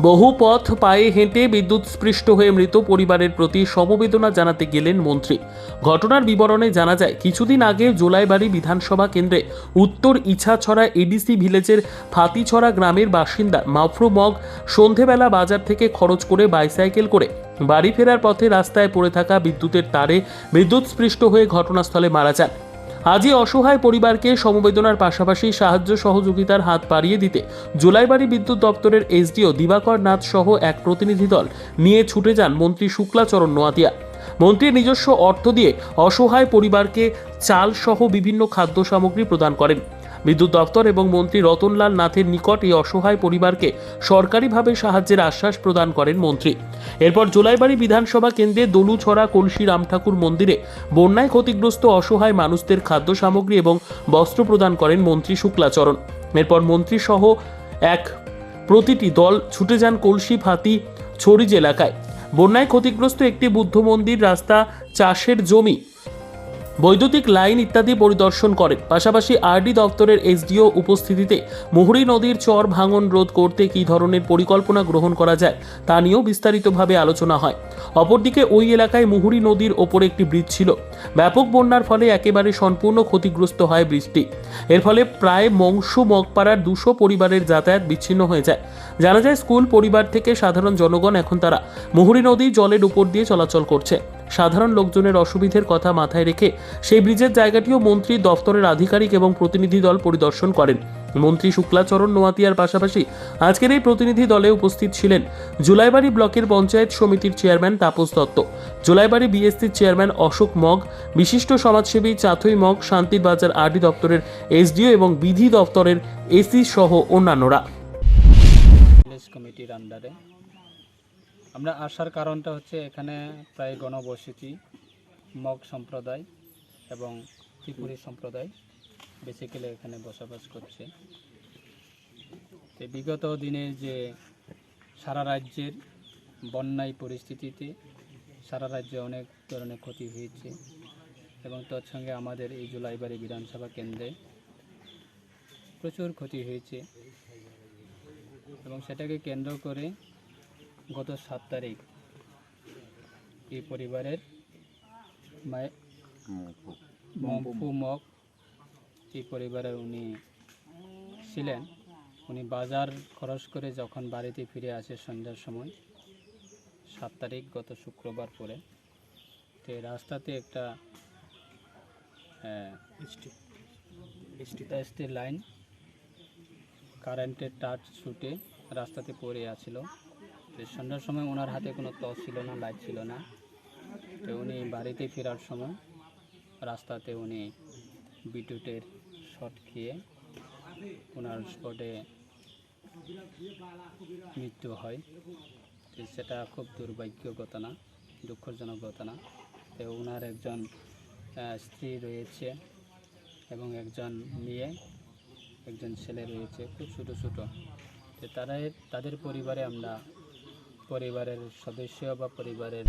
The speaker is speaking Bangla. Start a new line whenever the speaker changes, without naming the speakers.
বহু পথ পায়ে হেঁটে বিদ্যুৎ স্পৃষ্ট হয়ে মৃত পরিবারের প্রতি সমবেদনা জানাতে গেলেন মন্ত্রী। ঘটনার বিবরণে জানা যায়, কিছুদিন আগে জোলাইবাড়ি বিধানসভা কেন্দ্রে উত্তর ইছাছড়া এডিসি ভিলেজের ফাতিছড়া গ্রামের বাসিন্দা মাফরু মগ সন্ধেবেলা বাজার থেকে খরচ করে বাইসাইকেল করে বাড়ি ফেরার পথে রাস্তায় পড়ে থাকা বিদ্যুতের তারে বিদ্যুৎ স্পৃষ্ট হয়ে ঘটনাস্থলে মারা যান। আজই অসহায় পরিবারকে সমবেদনার পাশাপাশি সাহায্য সহযোগিতার হাত বাড়িয়ে দিতে জুলাইবাড়ি বিদ্যুৎ দপ্তরের এসডিও দিবাকর নাথ সহ এক প্রতিনিধি দল নিয়ে ছুটে যান মন্ত্রী শুক্লাচরণ নোয়াতিয়া। মন্ত্রীর নিজস্ব অর্থ দিয়ে অসহায় পরিবারকে চাল সহ বিভিন্ন খাদ্য সামগ্রী প্রদান করেন। বিদ্যুৎ দপ্তর এবং মন্ত্রী রতনলাল নাথের নিকট এই অসহায় পরিবারকে সরকারিভাবে সাহায্যের আশ্বাস প্রদান করেন মন্ত্রী। এরপর জোলাইবাড়ি বিধানসভা কেন্দ্রে দলুছড়া কলসি রামঠাকুর মন্দিরে বন্যায় ক্ষতিগ্রস্ত অসহায় মানুষদের খাদ্য সামগ্রী এবং বস্ত্র প্রদান করেন মন্ত্রী শুক্লাচরণ। এরপর মন্ত্রী সহ এক প্রতিটি দল ছুটে যান কলসি ফাতি ছড়িজ এলাকায়। বন্যায় ক্ষতিগ্রস্ত একটি বুদ্ধ মন্দির রাস্তা চাষের জমি বৈদ্যুতিক লাইন ইত্যাদি পরিদর্শন করেন পাশাপাশি আরডি দপ্তরের এসডিও উপস্থিতিতে মুহুরী নদীর চর ভাঙন রোধ করতে কী ধরনের পরিকল্পনা গ্রহণ করা যায়, তা নিয়েও বিস্তারিতভাবে আলোচনা হয়। অপরদিকে ওই এলাকায় মুহুরী নদীর ওপরে একটি ব্রিজ ছিল। ব্যাপক বন্যার ফলে একেবারে সম্পূর্ণ ক্ষতিগ্রস্ত হয় ব্রিজটি। এর ফলে প্রায় মংসু মগপাড়ার দুশো পরিবারের যাতায়াত বিচ্ছিন্ন হয়ে যায়। জানা যায়, স্কুল পরিবার থেকে সাধারণ জনগণ এখন তারা মুহুরী নদী জলের উপর দিয়ে চলাচল করছে। সাধারণ লোকজনের অসুবিধের কথা মাথায় রেখে সেই ব্রিজের জায়গাটিও মন্ত্রী, দফতরের আধিকারিক এবং প্রতিনিধি দল পরিদর্শন করেন। মন্ত্রী শুক্লাচরণ নোয়াতিয়ার পাশাপাশি আজকের এই প্রতিনিধি দলে উপস্থিত ছিলেন জুলাইবাড়ি ব্লকের পঞ্চায়েত সমিতির চেয়ারম্যান তাপস দত্ত, জুলাইবাড়ি বিএসসির চেয়ারম্যান অশোক মগ, বিশিষ্ট সমাজসেবী চাথই মগ, শান্তির বাজার আরডি দপ্তরের এসডিও এবং বিধি দপ্তরের এসি সহ অন্যান্যরা।
কমিটির আন্ডারে আমরা আসার কারণটা হচ্ছে এখানে প্রায় গণবসতি, মগ সম্প্রদায় এবং ত্রিপুরী সম্প্রদায় বেসিক্যালি এখানে বসবাস করছে। তো বিগত দিনে যে সারা রাজ্যের বন্যায় পরিস্থিতিতে সারা রাজ্যে অনেক ধরনের ক্ষতি হয়েছে এবং তৎসঙ্গে আমাদের এই জুলাইবাড়ি বিধানসভা কেন্দ্রে প্রচুর ক্ষতি হয়েছে এবং সেটাকে কেন্দ্র করে গত সাত তারিখ। এই পরিবারের মায়ে মম্পু মগ এই পরিবারের উনি ছিলেন। উনি বাজার খরচ করে যখন বাড়িতে ফিরে আসে সন্ধ্যার সময় সাত তারিখ গত শুক্রবার পরে তো রাস্তাতে একটা স্টিল লাইন কারেন্টের তার ছুটে রাস্তাতে পড়ে আছিল। সন্ধ্যার সময় ওনার হাতে কোনো টর্চ ছিল না, লাইট ছিল না। তো উনি বাড়িতে ফেরার সময় রাস্তাতে উনি বিদ্যুতের শট খেয়ে ওনার স্পটে মৃত্যু হয়। তো সেটা খুব দুর্ভাগ্য ঘটনা দুঃখজনক ঘটনা। তো ওনার একজন স্ত্রী রয়েছে এবং একজন মেয়ে, একজন ছেলে রয়েছে, খুব ছোটো ছোটো। তো তারা তাদের পরিবারে আমরা পরিবারের সদস্য বা পরিবারের